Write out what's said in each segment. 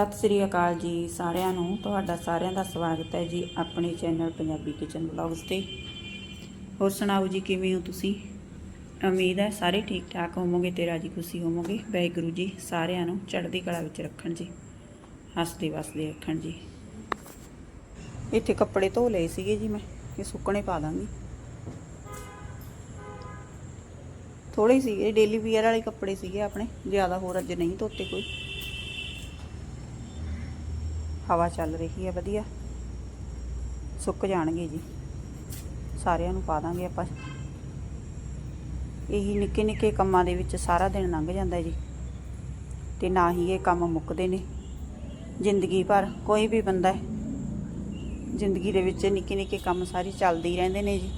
ਸਤਿ ਸ੍ਰੀ ਅਕਾਲ ਜੀ ਸਾਰਿਆਂ ਨੂੰ। ਤੁਹਾਡਾ ਸਾਰਿਆਂ ਦਾ ਸਵਾਗਤ ਹੈ ਜੀ ਆਪਣੇ ਚੈਨਲ ਪੰਜਾਬੀ ਕਿਚਨ ਵਲੌਗਸ ਤੇ। ਹੋਰ ਸੁਣਾਓ ਜੀ, ਕਿਵੇਂ ਹੋ ਤੁਸੀਂ? ਉਮੀਦ ਹੈ ਸਾਰੇ ਠੀਕ ਠਾਕ ਹੋਵੋਗੇ ਤੇ ਰਾਜੀ ਖੁਸ਼ੀ ਹੋਵੋਗੇ। ਵਾਹਿਗੁਰੂ ਜੀ ਸਾਰਿਆਂ ਨੂੰ ਚੜ੍ਹਦੀ ਕਲਾ ਵਿੱਚ ਰੱਖਣ ਜੀ, ਹੱਸਦੇ ਵਸਦੇ ਰੱਖਣ ਜੀ। ਇੱਥੇ ਕੱਪੜੇ ਧੋ ਲਏ ਸੀਗੇ ਜੀ ਮੈਂ, ਇਹ ਸੁੱਕਣੇ ਪਾ ਦਾਂਗੀ। ਥੋੜੇ ਸੀਗੇ, ਡੇਲੀ ਵੀਅਰ ਵਾਲੇ ਕੱਪੜੇ ਸੀਗੇ ਆਪਣੇ, ਜ਼ਿਆਦਾ ਹੋਰ ਅੱਜ ਨਹੀਂ ਧੋਤੇ ਕੋਈ। ਹਵਾ ਚੱਲ ਰਹੀ ਹੈ, ਵਧੀਆ। ਸੁੱਕ ਜਾਣਗੇ ਜੀ। ਸਾਰਿਆਂ ਨੂੰ ਪਾ ਦਾਂਗੇ ਆਪਾਂ। ਇਹੀ ਨਿੱਕੇ ਨਿੱਕੇ ਕੰਮਾਂ ਦੇ ਵਿੱਚ ਸਾਰਾ ਦਿਨ ਲੰਘ ਜਾਂਦਾ ਜੀ। ਤੇ ਨਾ ਹੀ ਇਹ ਕੰਮ ਮੁੱਕਦੇ ਨੇ। ਜ਼ਿੰਦਗੀ ਭਰ ਕੋਈ ਵੀ ਬੰਦਾ ਜ਼ਿੰਦਗੀ ਦੇ ਵਿੱਚ ਨਿੱਕੇ ਨਿੱਕੇ ਕੰਮ ਸਾਰੇ ਚੱਲਦੇ ਹੀ ਰਹਿੰਦੇ ਨੇ ਜੀ।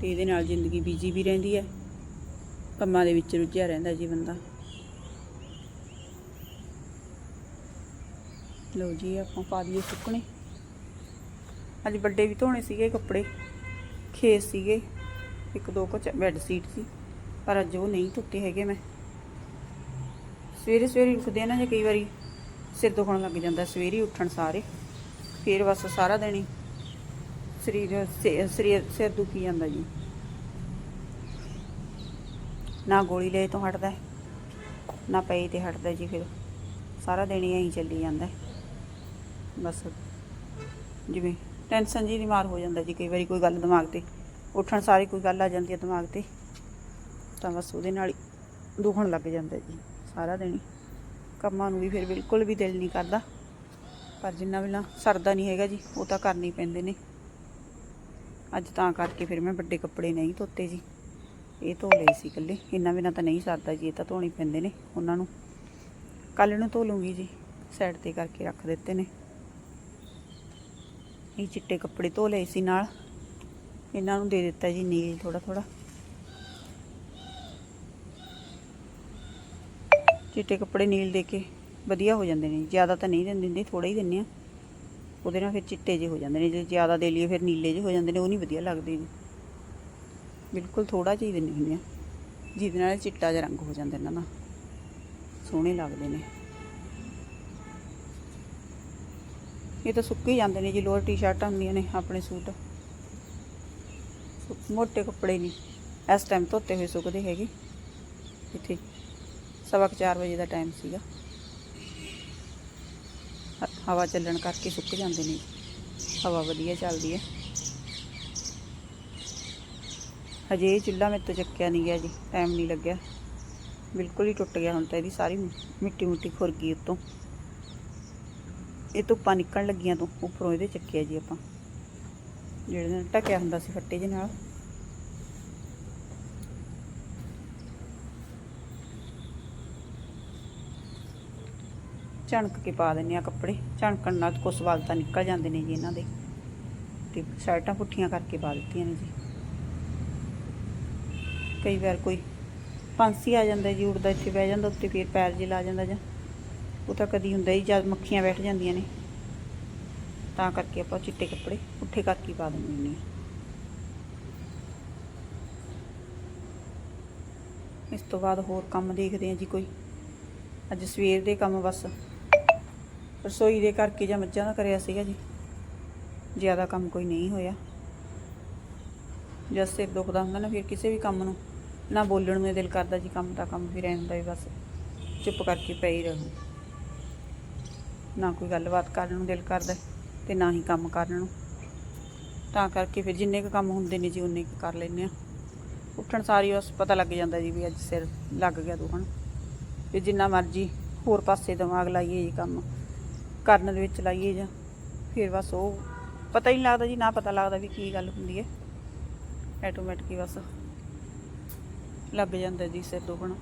ਤੇ ਇਹਦੇ ਨਾਲ ਜ਼ਿੰਦਗੀ ਬੀਜੀ ਵੀ ਰਹਿੰਦੀ ਹੈ। ਕੰਮਾਂ ਦੇ ਵਿੱਚ ਰੁੱਝਿਆ ਰਹਿੰਦਾ ਜੀ ਬੰਦਾ। ਲਓ ਜੀ, ਆਪਾਂ ਪਾ ਦਈਏ ਸੁੱਕਣੇ। ਅੱਜ ਵੱਡੇ ਵੀ ਧੋਣੇ ਸੀਗੇ ਕੱਪੜੇ ਖੇਸ ਸੀਗੇ, ਇੱਕ ਦੋ ਕੁ ਬੈੱਡ ਸੀਟ ਸੀ, ਪਰ ਅੱਜ ਉਹ ਨਹੀਂ ਧੁੱਤੇ ਹੈਗੇ ਮੈਂ। ਸਵੇਰੇ ਸਵੇਰੇ ਉੱਠਦੇ ਆ ਨਾ ਜੇ ਕਈ ਵਾਰੀ ਸਿਰ ਦੁਖਣ ਲੱਗ ਜਾਂਦਾ, ਸਵੇਰੇ ਉੱਠਣ ਸਾਰੇ, ਫਿਰ ਬਸ ਸਾਰਾ ਦਿਨ ਹੀ ਸਰੀਰ, ਸੇ- ਸਰੀਰ, ਸਿਰ ਦੁਖੀ ਜਾਂਦਾ ਜੀ। ਨਾ ਗੋਲੀ ਲੈ ਤੋਂ ਹਟਦਾ, ਨਾ ਪਈ ਤੇ ਹਟਦਾ ਜੀ, ਫਿਰ ਸਾਰਾ ਦਿਨ ਹੀ ਐਂ ਚੱਲੀ ਜਾਂਦਾ। ਬਸ। ਜਿਵੇਂ ਟੈਨਸ਼ਨ ਜੀ ਦੀ ਮਾਰ ਹੋ ਜਾਂਦਾ ਜੀ, ਕਈ ਵਾਰੀ ਕੋਈ ਗੱਲ ਦਿਮਾਗ ਤੇ, ਉੱਠਣ ਸਾਰੀ ਕੋਈ ਗੱਲ ਆ ਜਾਂਦੀ ਹੈ ਦਿਮਾਗ ਤੇ। ਤਾਂ ਬਸ ਉਹਦੇ ਨਾਲ ਹੀ ਦੁਖਣ ਲੱਗ ਜਾਂਦਾ ਜੀ, ਸਾਰਾ ਦਿਨ ਕੰਮਾਂ ਨੂੰ ਵੀ ਫਿਰ ਬਿਲਕੁਲ ਵੀ ਦਿਲ ਨਹੀਂ ਕਰਦਾ। ਪਰ ਜਿੰਨਾ ਵੇਲਾ ਸਰਦਾ ਨਹੀਂ ਹੈਗਾ ਜੀ, ਉਹ ਤਾਂ ਕਰਨੀ ਪੈਂਦੇ ਨੇ। ਅੱਜ ਤਾਂ ਕਰਕੇ ਫਿਰ ਮੈਂ ਵੱਡੇ ਕੱਪੜੇ ਨਹੀਂ ਧੋਤੇ ਜੀ। ਇਹ ਧੋ ਲਏ ਸੀ ਇਕੱਲੇ, ਇੰਨਾ ਬਿਨਾਂ ਤਾਂ ਨਹੀਂ ਸਰਦਾ ਜੀ, ਇਹ ਤਾਂ ਧੋਣੇ ਪੈਂਦੇ ਨੇ ਉਹਨਾਂ ਨੂੰ। ਕੱਲ ਨੂੰ ਧੋ ਲੂੰਗੀ ਜੀ ਸਾਈਡ ਤੇ ਕਰਕੇ ਰੱਖ ਦਿੱਤੇ ਨੇ। ਇਹ ਚਿੱਟੇ ਕੱਪੜੇ ਧੋ ਲਏ ਸੀ ਨਾਲ। ਇਹਨਾਂ ਨੂੰ ਦੇ ਦਿੱਤਾ ਜੀ ਨੀਲ ਥੋੜਾ ਥੋੜਾ ਚਿੱਟੇ ਕੱਪੜੇ ਨੀਲ ਦੇ ਕੇ ਵਧੀਆ ਹੋ ਜਾਂਦੇ ਨੇ। ਜ਼ਿਆਦਾ ਤਾਂ ਨਹੀਂ ਦਿੰਦੇ ਦਿੰਦੇ ਥੋੜਾ ਹੀ ਦਿੰਨੇ ਆ। ਉਹਦੇ ਨਾਲ ਫਿਰ ਚਿੱਟੇ ਜਿਹੇ ਹੋ ਜਾਂਦੇ ਨੇ। ਜੇ ਜ਼ਿਆਦਾ ਦੇ ਲਈਏ ਫਿਰ ਨੀਲੇ ਜਿਹੇ ਹੋ ਜਾਂਦੇ ਨੇ, ਉਹ ਨਹੀਂ ਵਧੀਆ ਲੱਗਦੇ ਨੇ ਬਿਲਕੁਲ ਥੋੜਾ ਜਿਹਾ ਹੀ ਦਿੰਨੀ ਹੁੰਦੇ ਆ। ਜਿਹਦੇ ਨਾਲ ਚਿੱਟਾ ਜਿਹਾ ਰੰਗ ਹੋ ਜਾਂਦਾ ਇਹਨਾਂ ਦਾ। ਸੋਹਣੇ ਲੱਗਦੇ ਨੇ। ਇਹ ਤਾਂ ਸੁੱਕ ਹੀ ਜਾਂਦੇ ਨੇ ਜੀ, ਲੋਅਰ ਟੀ-ਸ਼ਰਟਾਂ ਹੁੰਦੀਆਂ ਨੇ ਆਪਣੇ ਸੂਟ। ਸੁ- ਮੋਟੇ ਕੱਪੜੇ ਨਹੀਂ। ਇਸ ਟਾਈਮ ਧੋਤੇ ਹੋਏ ਸੁੱਕਦੇ ਹੈਗੇ। ਇੱਥੇ ਸਵਾ ਕੁ ਚਾਰ ਵਜੇ ਦਾ ਟਾਈਮ ਸੀਗਾ। ਹਵਾ ਚੱਲਣ ਕਰਕੇ ਸੁੱਕ ਜਾਂਦੇ ਨੇ। ਹਵਾ ਵਧੀਆ ਚੱਲਦੀ ਹੈ। ਹਜੇ ਇਹ ਚੁੱਲ੍ਹਾ ਮੇਰੇ ਤੋਂ ਚੱਕਿਆ ਨਹੀਂ ਗਿਆ ਜੀ ਟਾਈਮ ਨਹੀਂ ਲੱਗਿਆ। ਬਿਲਕੁਲ ਹੀ ਟੁੱਟ ਗਿਆ ਹੁਣ ਤਾਂ ਇਹਦੀ ਸਾਰੀ ਮਿੱਟੀ ਮੁੱਟੀ ਖੁਰ ਗਈ ਉੱਤੋਂ। ਇਹ ਧੁੱਪਾਂ ਨਿਕਲਣ ਲੱਗੀਆਂ ਤੋਂ ਉੱਪਰੋਂ ਇਹਦੇ ਚੱਕਿਆ ਜੀ ਆਪਾਂ। ਜਿਹੜੇ ਨਾਲ ਢਕਿਆ ਹੁੰਦਾ ਸੀ ਫੱਟੇ ਜਿਹੇ ਨਾਲ। ਝਣਕ ਕੇ ਪਾ ਦਿੰਨੇ ਆ ਕੱਪੜੇ। ਝਣਕਣ ਨਾਲ ਕੁਛ ਵਾਲ ਤਾਂ ਨਿਕਲ ਜਾਂਦੇ ਨੇ ਜੀ ਇਹਨਾਂ ਦੇ। ਤੇ ਸ਼ਰਟਾਂ ਪੁੱਠੀਆਂ ਕਰਕੇ ਪਾ ਦਿੱਤੀਆਂ ਨੇ ਜੀ। ਕਈ ਵਾਰ ਕੋਈ ਪੰਛੀ ਆ ਜਾਂਦਾ ਜੀ, ਉੜਦਾ ਇੱਥੇ ਬਹਿ ਜਾਂਦਾ, ਉੱਤੇ ਫੇਰ ਪੈਰ ਜੇ ਲਾ ਜਾਂਦਾ ਜਾਂ ਉਹ ਤਾਂ ਕਦੀ ਹੁੰਦਾ ਹੀ ਜਦ ਮੱਖੀਆਂ ਬੈਠ ਜਾਂਦੀਆਂ ਨੇ। ਤਾਂ ਕਰਕੇ ਆਪਾਂ ਚਿੱਟੇ ਕੱਪੜੇ, ਪੁੱਠੇ ਕਰਕੇ ਪਾ ਦਿੰਦੇ ਹੁੰਦੇ ਹਾਂ। ਇਸ ਤੋਂ ਬਾਅਦ ਹੋਰ ਕੰਮ ਦੇਖਦੇ ਹਾਂ ਜੀ ਕੋਈ। ਅੱਜ ਸਵੇਰ ਦੇ ਕੰਮ ਬਸ। ਰਸੋਈ ਦੇ ਕਰਕੇ ਜਾਂ ਮੱਝਾਂ ਦਾ ਕਰਿਆ ਸੀਗਾ ਜੀ। ਜ਼ਿਆਦਾ ਕੰਮ ਕੋਈ ਨਹੀਂ ਹੋਇਆ। ਜਦ ਸਿਰ ਦੁਖਦਾ ਹੁੰਦਾ ਨਾ ਫਿਰ ਕਿਸੇ ਵੀ ਕੰਮ ਨੂੰ, ਨਾ ਬੋਲਣ ਨੂੰ ਦਿਲ ਕਰਦਾ ਜੀ, ਕੰਮ ਦਾ ਕੰਮ ਫਿਰ ਐਂ ਹੁੰਦਾ ਵੀ ਬਸ। ਚੁੱਪ ਕਰਕੇ ਪਈ ਰਹੋ। ਨਾ ਕੋਈ ਗੱਲਬਾਤ ਕਰਨ ਨੂੰ ਦਿਲ ਕਰਦਾ ਤੇ ਨਾ ਹੀ ਕੰਮ ਕਰਨ ਨੂੰ। ਤਾਂ ਕਰਕੇ ਫਿਰ ਜਿੰਨੇ ਕੁ ਕੰਮ ਹੁੰਦੇ ਨੇ ਜੀ ਉਨੇ ਕੁ ਕਰ ਲੈਂਦੇ ਆ ਉੱਠਣ ਸਾਰੀ ਬਸ ਪਤਾ ਲੱਗ ਜਾਂਦਾ ਜੀ ਵੀ ਅੱਜ ਸਿਰ ਲੱਗ ਗਿਆ ਦੁਖਣ। ਤੇ ਜਿੰਨਾ ਮਰਜ਼ੀ ਹੋਰ ਪਾਸੇ ਦਿਮਾਗ ਲਾਈਏ ਜੀ ਕੰਮ, ਕਰਨ ਦੇ ਵਿੱਚ ਲਾਈਏ ਜਾਂ ਫਿਰ ਬਸ ਉਹ ਪਤਾ ਹੀ ਨਹੀਂ ਲੱਗਦਾ ਜੀ, ਨਾ ਪਤਾ ਲੱਗਦਾ ਵੀ ਕੀ ਗੱਲ ਹੁੰਦੀ ਹੈ। ਆਟੋਮੈਟਿਕ ਹੀ ਬਸ ਲੱਗ ਜਾਂਦਾ ਜੀ ਸਿਰ ਦੁਖਣ।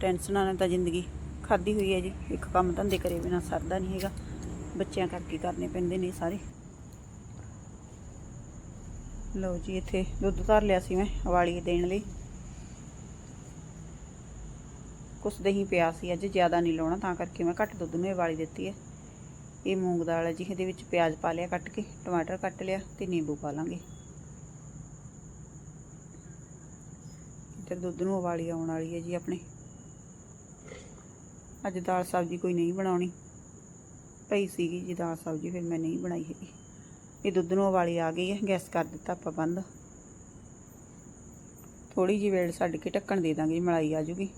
ਟੈਨਸ਼ਨਾਂ ਨੇ ਤਾਂ ਜ਼ਿੰਦਗੀ ਖਾਦੀ ਹੋਈ ਹੈ ਜੀ। ਇੱਕ ਕੰਮ ਧੰਦੇ ਕਰੇ ਬਿਨਾ ਸਰਦਾ ਨਹੀਂ ਹੈਗਾ। ਬੱਚਿਆਂ ਕਰਕੇ ਕਰਨੇ ਪੈਂਦੇ ਨੇ ਸਾਰੇ। ਲਓ ਜੀ, ਇੱਥੇ ਦੁੱਧ ਧਰ ਲਿਆ ਸੀ ਮੈਂ ਵਾਲੀ ਦੇਣ ਲਈ। ਕੁਛ ਦਹੀਂ ਪਿਆ ਸੀ, ਅੱਜ ਜ਼ਿਆਦਾ ਨਹੀਂ ਲਾਉਣਾ, ਤਾਂ ਕਰਕੇ ਮੈਂ ਘੱਟ ਦੁੱਧ ਨੂੰ ਇਹ ਵਾਲੀ ਦਿੱਤੀ ਹੈ। ਇਹ ਮੂੰਗ ਦਾਲ ਹੈ ਜੀ, ਇਹਦੇ ਵਿੱਚ ਪਿਆਜ਼ ਪਾ ਲਿਆ ਕੱਟ ਕੇ, ਟਮਾਟਰ ਕੱਟ ਲਿਆ ਤੇ ਨਿੰਬੂ ਪਾ ਲਾਂਗੇ। ਤੇ ਦੁੱਧ ਨੂੰ ਉਬਾਲੀ ਆਉਣ ਵਾਲੀ ਹੈ ਜੀ ਆਪਣੇ। ਅੱਜ ਦਾਲ ਸਬਜ਼ੀ ਕੋਈ ਨਹੀਂ ਬਣਾਉਣੀ। ਪਈ ਸੀਗੀ ਜੀ ਦਾਲ ਸਬਜ਼ੀ, ਫਿਰ ਮੈਂ ਨਹੀਂ ਬਣਾਈ ਹੈਗੀ। ਇਹ ਦੁੱਧ ਨੂੰ ਉਬਾਲੀ ਆ ਗਈ ਹੈ, ਗੈਸ ਕਰ ਦਿੱਤਾ ਆਪਾਂ ਬੰਦ। ਥੋੜੀ ਜਿਹੀ ਵੇਲ ਛੱਡ ਕੇ ਢੱਕਣ ਦੇ ਦਾਂਗੇ ਜੀ ਮਲਾਈ ਆ ਜੂਗੀ।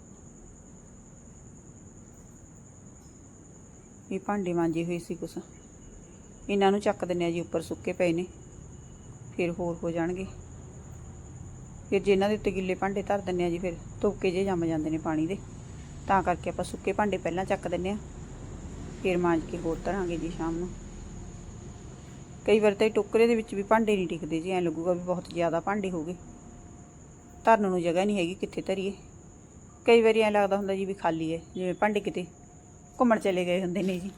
ਇਹ ਭਾਂਡੇ ਮਾਂਜੇ ਹੋਏ ਸੀ ਕੁਛ। ਇਹਨਾਂ ਨੂੰ ਚੱਕ ਦਿੰਨੇ ਆ ਜੀ, ਉੱਪਰ ਸੁੱਕੇ ਪਏ ਨੇ। ਫਿਰ ਹੋਰ ਹੋ ਜਾਣਗੇ। ਫਿਰ ਜੇ ਇਹਨਾਂ ਦੇ ਉੱਤੇ ਗਿੱਲੇ ਭਾਂਡੇ ਧਰ ਦਿੰਨੇ ਆ ਜੀ, ਫਿਰ ਧੋਕੇ ਜੇ ਜੰਮ ਜਾਂਦੇ ਨੇ ਪਾਣੀ ਦੇ। ਤਾਂ ਕਰਕੇ ਆਪਾਂ ਸੁੱਕੇ ਭਾਂਡੇ ਪਹਿਲਾਂ ਚੱਕ ਦਿੰਨੇ ਆ ਫਿਰ ਮਾਂਜ ਕੇ ਹੋਰ ਧਰਾਂਗੇ ਜੀ ਸ਼ਾਮ ਨੂੰ। ਕਈ ਵਾਰ ਤਾਂ ਇਹ ਟੋਕਰੇ ਦੇ ਵਿੱਚ ਵੀ ਭਾਂਡੇ ਨਹੀਂ ਟਿਕਦੇ ਜੀ, ਐਂ ਲੱਗੂਗਾ ਵੀ ਬਹੁਤ ਜ਼ਿਆਦਾ ਭਾਂਡੇ ਹੋ ਗਏ। ਧਰਨ ਨੂੰ ਜਗ੍ਹਾ ਨਹੀਂ ਹੈਗੀ, ਕਿੱਥੇ ਧਰੀਏ? ਕਈ ਵਾਰੀ ਐਂ ਲੱਗਦਾ ਹੁੰਦਾ ਜੀ ਵੀ ਖਾਲੀ ਹੈ, ਜਿਵੇਂ ਭਾਂਡੇ ਕਿਤੇ ਘੁੰਮਣ ਚਲੇ ਗਏ ਹੁੰਦੇ ਨੇ ਜੀ।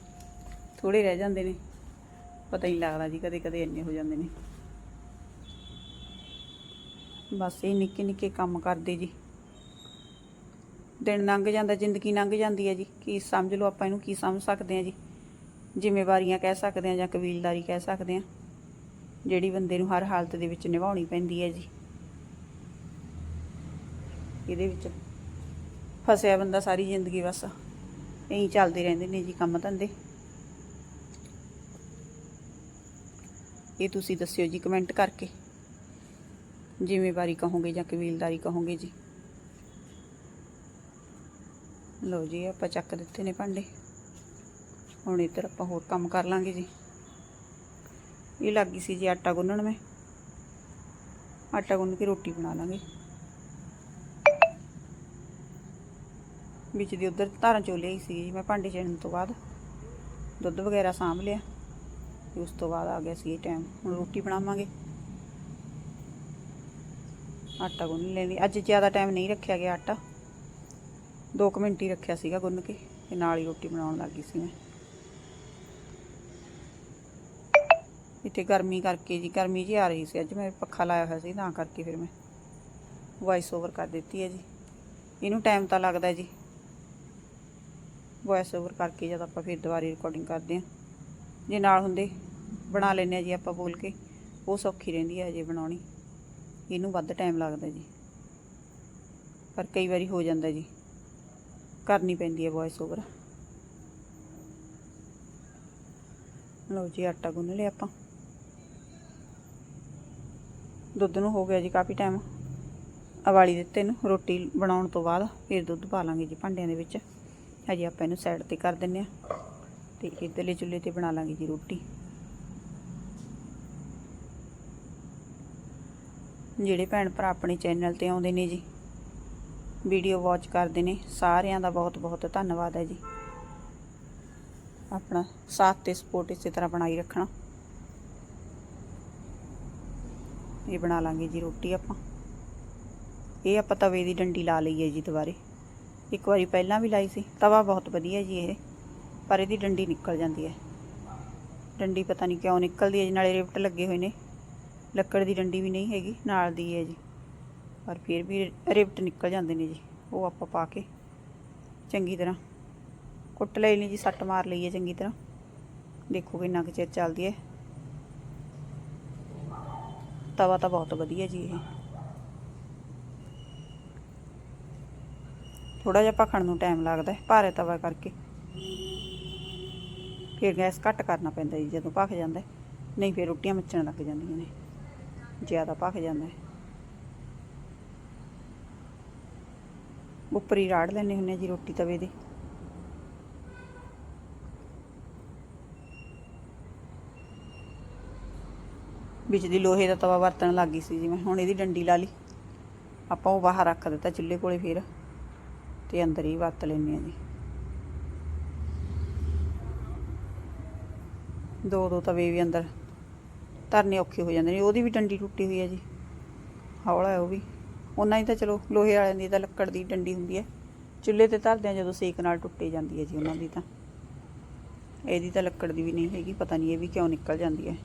ਥੋੜੇ ਰਹਿ ਜਾਂਦੇ ਨੇ। ਪਤਾ ਹੀ ਨਹੀਂ ਲੱਗਦਾ ਜੀ ਕਦੇ ਕਦੇ ਇੰਨੇ ਹੋ ਜਾਂਦੇ ਨੇ। ਬਸ ਇਹ ਨਿੱਕੇ ਨਿੱਕੇ ਕੰਮ ਕਰਦੇ ਜੀ। ਦਿਨ ਲੰਘ ਜਾਂਦਾ, ਜ਼ਿੰਦਗੀ ਲੰਘ ਜਾਂਦੀ ਹੈ ਜੀ। ਕੀ ਸਮਝ ਲਓ ਆਪਾਂ ਇਹਨੂੰ, ਕੀ ਸਮਝ ਸਕਦੇ ਹਾਂ ਜੀ? ਜ਼ਿੰਮੇਵਾਰੀਆਂ ਕਹਿ ਸਕਦੇ ਹਾਂ ਜਾਂ ਕਬੀਲਦਾਰੀ ਕਹਿ ਸਕਦੇ ਹਾਂ। ਜਿਹੜੀ ਬੰਦੇ ਨੂੰ ਹਰ ਹਾਲਤ ਦੇ ਵਿੱਚ ਨਿਭਾਉਣੀ ਪੈਂਦੀ ਹੈ ਜੀ। ਇਹਦੇ ਵਿੱਚ ਫਸਿਆ ਬੰਦਾ ਸਾਰੀ ਜ਼ਿੰਦਗੀ ਬਸ ਇਹੀ ਚੱਲਦੇ ਰਹਿੰਦੇ ਨੇ ਜੀ ਕੰਮ ਧੰਦੇ। ਇਹ ਤੁਸੀਂ ਦੱਸਿਓ ਜੀ ਕਮੈਂਟ ਕਰਕੇ। ਜ਼ਿੰਮੇਵਾਰੀ ਕਹੋਗੇ ਜਾਂ ਕਬੀਲਦਾਰੀ ਕਹੋਗੇ ਜੀ? ਲਓ ਜੀ, ਆਪਾਂ ਚੱਕ ਦਿੱਤੇ ਨੇ ਭਾਂਡੇ। ਹੁਣ ਇੱਧਰ ਆਪਾਂ ਹੋਰ ਕੰਮ ਕਰ ਲਾਂਗੇ ਜੀ। ਇਹ ਲੱਗ ਗਈ ਸੀ ਜੀ ਆਟਾ ਗੁੰਨਣ ਮੈਂ। ਆਟਾ ਗੁੰਨ ਕੇ ਰੋਟੀ ਬਣਾ ਲਾਂਗੇ। ਵਿੱਚ ਦੀ ਉਧਰ ਧਾਰਾਂ ਚੋ ਲਈ ਸੀ ਜੀ, ਮੈਂ ਭਾਂਡੇ ਛੇੜਨ ਤੋਂ ਬਾਅਦ। ਦੁੱਧ ਵਗੈਰਾ ਸਾਂਭ ਲਿਆ। ਉਸ ਤੋਂ ਬਾਅਦ ਆ ਗਿਆ ਸੀ ਟਾਈਮ ਹੁਣ ਰੋਟੀ ਬਣਾਵਾਂਗੇ। ਆਟਾ ਗੁੰਨ ਲੈਣੀ। ਅੱਜ ਜ਼ਿਆਦਾ ਟਾਈਮ ਨਹੀਂ ਰੱਖਿਆ ਗਿਆ ਆਟਾ। 2 ਮਿੰਟ ਹੀ ਰੱਖਿਆ ਸੀਗਾ ਗੁੰਨ ਕੇ ਤੇ ਨਾਲ ਹੀ ਰੋਟੀ ਬਣਾਉਣ ਲੱਗੀ ਸੀ ਮੈਂ। ਇੱਥੇ ਗਰਮੀ ਕਰਕੇ ਜੀ, ਗਰਮੀ ਜੀ ਆ ਰਹੀ ਸੀ ਅੱਜ ਮੈਂ ਪੱਖਾ ਲਾਇਆ ਹੋਇਆ ਸੀ, ਤਾਂ ਕਰਕੇ ਫਿਰ ਮੈਂ ਵਾਇਸ ਓਵਰ ਕਰ ਦਿੱਤੀ ਹੈ ਜੀ। ਇਹਨੂੰ ਟਾਈਮ ਤਾਂ ਲੱਗਦਾ ਜੀ। ਵਾਇਸ ਓਵਰ ਕਰਕੇ ਜਦ ਆਪਾਂ ਫਿਰ ਦੁਬਾਰਾ ਰਿਕਾਰਡਿੰਗ ਕਰਦੇ ਹਾਂ। ਜੇ ਨਾਲ ਹੁੰਦੇ ਬਣਾ ਲੈਂਦੇ ਆ ਜੀ ਆਪਾਂ ਬੋਲ ਕੇ, ਉਹ ਸੌਖੀ ਰਹਿੰਦੀ ਹੈ ਜੇ ਬਣਾਉਣੀ। ਇਹਨੂੰ ਵੱਧ ਟਾਈਮ ਲੱਗਦਾ ਜੀ। ਪਰ ਕਈ ਵਾਰੀ ਹੋ ਜਾਂਦਾ ਜੀ। ਕਰਨੀ ਪੈਂਦੀ ਹੈ ਵਾਇਸ ਓਵਰ ਲਓ ਜੀ, ਆਟਾ ਗੁੰਨ ਲਿਆ ਆਪਾਂ। ਦੁੱਧ ਨੂੰ ਹੋ ਗਿਆ ਜੀ ਕਾਫੀ ਟਾਈਮ ਅਵਾਲੀ ਦਿੱਤੇ ਨੂੰ ਰੋਟੀ ਬਣਾਉਣ ਤੋਂ ਬਾਅਦ ਫਿਰ ਦੁੱਧ ਪਾ ਲਾਂਗੇ ਜੀ ਭਾਂਡਿਆਂ ਦੇ ਵਿੱਚ। ਹਜੇ ਆਪਾਂ ਇਹਨੂੰ ਸਾਈਡ ਤੇ ਕਰ ਦਿੰਨੇ ਆ ਤੇ ਇੱਧਰਲੇ ਚੁੱਲ੍ਹੇ ਤੇ ਬਣਾ ਲਾਂਗੇ ਜੀ ਰੋਟੀ। ਜਿਹੜੇ ਭੈਣ ਭਰਾ ਆਪਣੇ ਚੈਨਲ ਤੇ ਆਉਂਦੇ ਨੇ ਜੀ ਵੀਡੀਓ ਵਾਚ ਕਰਦੇ ਨੇ। ਸਾਰਿਆਂ ਦਾ ਬਹੁਤ ਬਹੁਤ ਧੰਨਵਾਦ ਹੈ ਜੀ। ਆਪਣਾ ਸਾਥ ਤੇ ਸਪੋਰਟ ਇਸੇ ਤਰ੍ਹਾਂ ਬਣਾਈ ਰੱਖਣਾ। ਇਹ ਬਣਾ ਲਾਂਗੇ ਜੀ ਰੋਟੀ ਆਪਾਂ। ਇਹ ਆਪਾਂ ਤਵੇ ਦੀ ਡੰਡੀ ਲਾ ਲਈ ਹੈ ਜੀ ਦੁਬਾਰੇ। ਇੱਕ ਵਾਰੀ ਪਹਿਲਾਂ ਵੀ ਲਾਈ ਸੀ। ਤਵਾ ਬਹੁਤ ਵਧੀਆ ਜੀ ਇਹ। ਪਰ ਇਹਦੀ ਡੰਡੀ ਨਿਕਲ ਜਾਂਦੀ ਹੈ। ਡੰਡੀ ਪਤਾ ਨਹੀਂ ਕਿਉਂ ਨਿਕਲਦੀ ਹੈ ਜੀ। ਨਾਲੇ ਰਿਪਟ ਲੱਗੇ ਹੋਏ ਨੇ। ਲੱਕੜ ਦੀ ਡੰਡੀ ਵੀ ਨਹੀਂ ਹੈਗੀ। ਨਾਲ ਦੀ ਹੈ ਜੀ। ਪਰ ਫਿਰ ਵੀ ਰਿਫਟ ਨਿਕਲ ਜਾਂਦੇ ਨੇ ਜੀ, ਉਹ ਆਪਾਂ ਪਾ ਕੇ, ਚੰਗੀ ਤਰ੍ਹਾਂ। ਕੁੱਟ ਲਈ ਨਹੀਂ ਜੀ, ਸੱਟ ਮਾਰ ਲਈਏ ਚੰਗੀ ਤਰ੍ਹਾਂ। ਦੇਖੋ ਕਿੰਨਾ ਕੁ ਚਿਰ ਚੱਲਦੀ ਹੈ। ਤਵਾ ਤਾਂ ਬਹੁਤ ਵਧੀਆ ਜੀ ਇਹ। ਥੋੜਾ ਜਿਹਾ ਭਖਣ ਨੂੰ ਟਾਈਮ ਲੱਗਦਾ ਹੈ, ਭਾਰੇ ਤਵਾ ਕਰਕੇ। ਫਿਰ ਗੈਸ ਘੱਟ ਕਰਨਾ ਪੈਂਦਾ ਜੀ, ਜਦੋਂ ਭਖ ਜਾਂਦਾ ਨਹੀਂ ਫਿਰ ਰੋਟੀਆਂ ਮੱਚਣ ਲੱਗ ਜਾਂਦੀਆਂ ਨੇ। ਜ਼ਿਆਦਾ ਭਖ ਜਾਂਦਾ ਹੈ। ਉੱਪਰ ਹੀ ਰਾੜ ਲੈਣੇ ਹੁੰਨੇ ਜੀ ਰੋਟੀ ਤਵੇ ਦੇ। ਵਿੱਚ ਦੀ ਲੋਹੇ ਦਾ ਤਵਾ ਵਰਤਣ ਲੱਗ ਗਈ ਸੀ ਜਿਵੇਂ ਹੁਣ ਇਹਦੀ ਡੰਡੀ ਲਾ ਲਈ। ਆਪਾਂ ਉਹ ਬਾਹਰ ਰੱਖ ਦਿੱਤਾ ਚੁੱਲ੍ਹੇ ਕੋਲੇ ਫਿਰ, ਤੇ ਅੰਦਰ ਹੀ ਵਰਤ ਲੈਂਦੇ ਆ ਜੀ। ਦੋ ਦੋ ਤਵੇ ਵੀ ਅੰਦਰ, ਧਰਨੇ ਔਖੇ ਹੋ ਜਾਂਦੇ ਨੇ, ਉਹਦੀ ਵੀ ਡੰਡੀ ਟੁੱਟੀ ਹੋਈ ਹੈ ਜੀ। ਹੌਲਾ ਹੈ ਉਹ ਵੀ। ਉਹਨਾਂ ਦੀ ਤਾਂ ਚਲੋ ਲੋਹੇ ਵਾਲਿਆਂ ਦੀ ਤਾਂ ਲੱਕੜ ਦੀ ਡੰਡੀ ਹੁੰਦੀ ਹੈ। ਚੁੱਲ੍ਹੇ ਤੇ ਧਰਦਿਆਂ ਜਦੋਂ ਸੇਕ ਨਾਲ ਟੁੱਟੇ ਜਾਂਦੀ ਹੈ ਜੀ ਉਹਨਾਂ ਦੀ ਤਾਂ। ਇਹਦੀ ਤਾਂ ਲੱਕੜ ਦੀ ਵੀ ਨਹੀਂ ਹੈਗੀ, ਪਤਾ ਨਹੀਂ ਇਹ ਵੀ ਕਿਉਂ ਨਿਕਲ ਜਾਂਦੀ ਹੈ।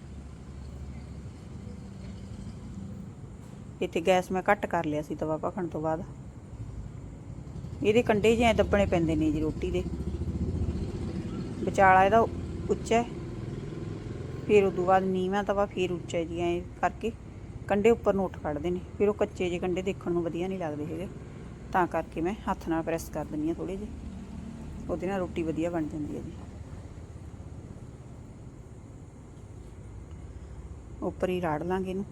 ਇੱਥੇ ਗੈਸ ਮੈਂ ਘੱਟ ਕਰ ਲਿਆ ਸੀ ਤਵਾ ਭਖਣ ਤੋਂ ਬਾਅਦ। ਇਹਦੇ ਕੰਡੇ ਜਿਹੇ ਦੱਬਣੇ ਪੈਂਦੇ ਨੇ ਜੀ ਰੋਟੀ ਦੇ। ਵਿਚਾਲਾ ਇਹਦਾ ਉੱਚਾ ਹੈ। ਫਿਰ ਉਦੋਂ ਬਾਅਦ ਨੀਵਾਂ ਤਵਾ ਫਿਰ ਉੱਚਾ ਹੈ ਜੀ, ਐ ਕਰਕੇ। ਕੰਡੇ ਉੱਪਰ ਨੂੰ ਉੱਠ ਕੱਢਦੇ ਨੇ। ਫਿਰ ਉਹ ਕੱਚੇ ਜਿਹੇ ਕੰਡੇ ਦੇਖਣ ਨੂੰ ਵਧੀਆ ਨਹੀਂ ਲੱਗਦੇ ਹੈਗੇ। ਤਾਂ ਕਰਕੇ ਮੈਂ ਹੱਥ ਨਾਲ ਪ੍ਰੈਸ ਕਰ ਦਿੰਦੀ ਹਾਂ ਥੋੜੇ ਜਿਹੇ। ਉਹਦੇ ਨਾਲ ਰੋਟੀ ਵਧੀਆ ਬਣ ਜਾਂਦੀ ਹੈ ਜੀ। ਉੱਪਰ ਹੀ ਰਾੜ ਲਾਂਗੇ ਇਹਨੂੰ।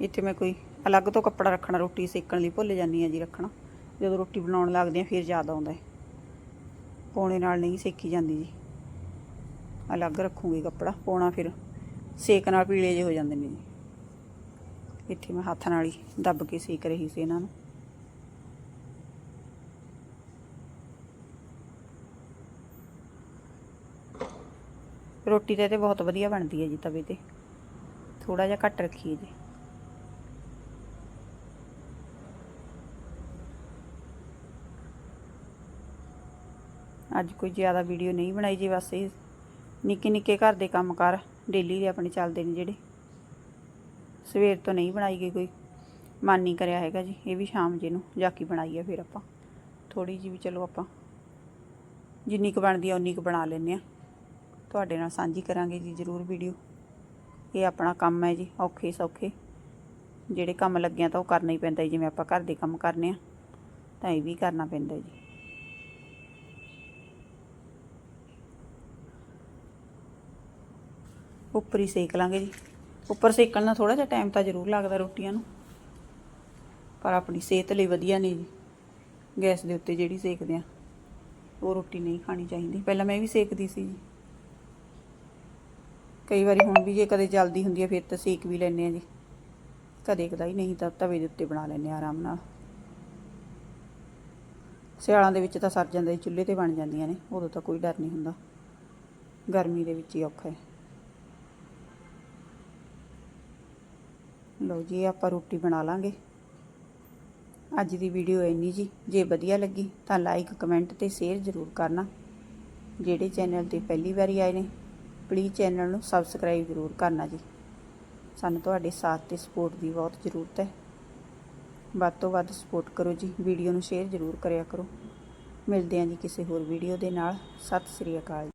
ਇੱਥੇ ਮੈਂ ਕੋਈ ਅਲੱਗ ਤੋਂ ਕੱਪੜਾ ਰੱਖਣਾ, ਰੋਟੀ ਸੇਕਣ ਲਈ ਭੁੱਲ ਜਾਂਦੀ ਹਾਂ ਜੀ ਰੱਖਣਾ। ਜਦੋਂ ਰੋਟੀ ਬਣਾਉਣ ਲੱਗਦੇ ਆ ਫਿਰ ਯਾਦ ਆਉਂਦਾ ਹੈ। ਪੌਣੇ ਨਾਲ ਨਹੀਂ ਸੇਕੀ ਜਾਂਦੀ ਜੀ। ਅਲੱਗ ਰੱਖੂਗੀ ਕੱਪੜਾ, ਪੌਣਾ ਫਿਰ ਸੇਕ ਨਾਲ ਪੀਲੇ ਜਿਹੇ ਹੋ ਜਾਂਦੇ ਨੇ ਜੀ। ਇੱਥੇ ਮੈਂ ਹੱਥ ਨਾਲ ਹੀ ਦੱਬ ਕੇ ਸੇਕ ਰਹੀ ਸੀ ਇਹਨਾਂ ਨੂੰ। ਰੋਟੀ ਤਾਂ ਤੇ ਬਹੁਤ ਵਧੀਆ ਬਣਦੀ ਹੈ ਜੀ ਤਵੇ ਤੇ। ਥੋੜਾ ਜਿਹਾ ਘੱਟ ਰੱਖੀਏ ਜੀ ਅੱਜ ਕੋਈ ਜ਼ਿਆਦਾ ਵੀਡੀਓ ਨਹੀਂ ਬਣਾਈ ਜੀ, ਬਸ ਇਹ ਨਿੱਕੇ ਨਿੱਕੇ ਘਰ ਦੇ ਕੰਮ ਕਰ ਡੇਲੀ ਦੇ ਆਪਣੇ ਚੱਲਦੇ ਨੇ ਜਿਹੜੇ। ਸਵੇਰ ਤੋਂ ਨਹੀਂ ਬਣਾਈ ਗਈ ਕੋਈ। ਮਨ ਨਹੀਂ ਕਰਿਆ ਹੈਗਾ ਜੀ, ਇਹ ਵੀ ਸ਼ਾਮ ਜੇ ਨੂੰ ਜਾ ਕੇ ਬਣਾਈ ਆ ਫਿਰ ਆਪਾਂ। ਥੋੜੀ ਜੀ ਵੀ ਚਲੋ ਆਪਾਂ ਜਿੰਨੀ ਕੁ ਬਣਦੀ ਆ ਉਨੀ ਕੁ ਬਣਾ ਲੈਂਦੇ ਆ। ਤੁਹਾਡੇ ਨਾਲ ਸਾਂਝੀ ਕਰਾਂਗੇ ਜੀ ਜ਼ਰੂਰ ਵੀਡੀਓ। ਇਹ ਆਪਣਾ ਕੰਮ ਹੈ ਜੀ, ਔਖੇ ਸੌਖੇ। ਜਿਹੜੇ ਕੰਮ ਲੱਗਿਆ ਤਾਂ ਉਹ ਕਰਨਾ ਹੀ ਪੈਂਦਾ ਜਿਵੇਂ ਆਪਾਂ ਘਰ ਦੇ ਕੰਮ ਕਰਨੇ ਆ, ਤਾਂ ਇਹ ਵੀ ਕਰਨਾ ਪੈਂਦਾ ਜੀ। ਉੱਪਰ ਹੀ ਸੇਕ ਲਾਂਗੇ ਜੀ। ਉੱਪਰ ਸੇਕਣ ਨਾਲ ਥੋੜਾ ਜਿਹਾ ਟਾਈਮ ਤਾਂ ਜ਼ਰੂਰ ਲੱਗਦਾ ਰੋਟੀਆਂ ਨੂੰ। ਪਰ ਆਪਣੀ ਸਿਹਤ ਲਈ ਵਧੀਆ ਨਹੀਂ ਜੀ। ਗੈਸ ਦੇ ਉੱਤੇ ਜਿਹੜੀ ਸੇਕਦੇ ਆ, ਉਹ ਰੋਟੀ ਨਹੀਂ ਖਾਣੀ ਚਾਹੀਦੀ। ਪਹਿਲਾਂ ਮੈਂ ਵੀ ਸੇਕਦੀ ਸੀ ਜੀ। ਕਈ ਵਾਰੀ ਹੁਣ ਵੀ ਜੇ ਕਦੇ ਜਲਦੀ ਹੁੰਦੀ ਹੈ ਫਿਰ ਤਾਂ ਸੇਕ ਵੀ ਲੈਂਦੇ ਆ ਜੀ। ਕਦੇ ਕਦਾਈ ਨਹੀਂ ਤਾਂ ਤਵੇ ਦੇ ਉੱਤੇ ਬਣਾ ਲੈਂਦੇ ਆ ਆਰਾਮ ਨਾਲ। ਸਿਆਲਾਂ ਦੇ ਵਿੱਚ ਤਾਂ ਸਰ ਜਾਂਦਾ ਜੀ ਚੁੱਲ੍ਹੇ ਤੇ ਬਣ ਜਾਂਦੀਆਂ ਨੇ, ਉਦੋਂ ਤਾਂ ਕੋਈ ਡਰ ਨਹੀਂ ਹੁੰਦਾ। ਗਰਮੀ ਦੇ ਵਿੱਚ ਹੀ ਔਖਾ ਹੈ। ਲਓ ਜੀ, ਆਪਾਂ ਰੋਟੀ ਬਣਾ ਲਾਂਗੇ। ਅੱਜ ਦੀ ਵੀਡੀਓ ਇੰਨੀ ਜੀ, ਜੇ ਵਧੀਆ ਲੱਗੀ ਤਾਂ ਲਾਈਕ ਕਮੈਂਟ ਤੇ ਸ਼ੇਅਰ ਜ਼ਰੂਰ ਕਰਨਾ। ਜਿਹੜੇ ਚੈਨਲ ਤੇ ਪਹਿਲੀ ਵਾਰੀ ਆਏ ਨੇ ਪਲੀਜ਼ ਚੈਨਲ ਨੂੰ ਸਬਸਕ੍ਰਾਈਬ ਜ਼ਰੂਰ ਕਰਨਾ ਜੀ। ਸਾਨੂੰ ਤੁਹਾਡੇ ਸਾਥ ਤੇ ਸਪੋਰਟ ਦੀ ਬਹੁਤ ਜ਼ਰੂਰਤ ਹੈ। ਵੱਧ ਤੋਂ ਵੱਧ ਸਪੋਰਟ ਕਰੋ ਜੀ ਵੀਡੀਓ ਨੂੰ ਸ਼ੇਅਰ ਜ਼ਰੂਰ ਕਰਿਆ ਕਰੋ। ਮਿਲਦੇ ਹਾਂ ਜੀ ਕਿਸੇ ਹੋਰ ਵੀਡੀਓ ਦੇ ਨਾਲ। ਸਤਿ ਸ੍ਰੀ ਅਕਾਲ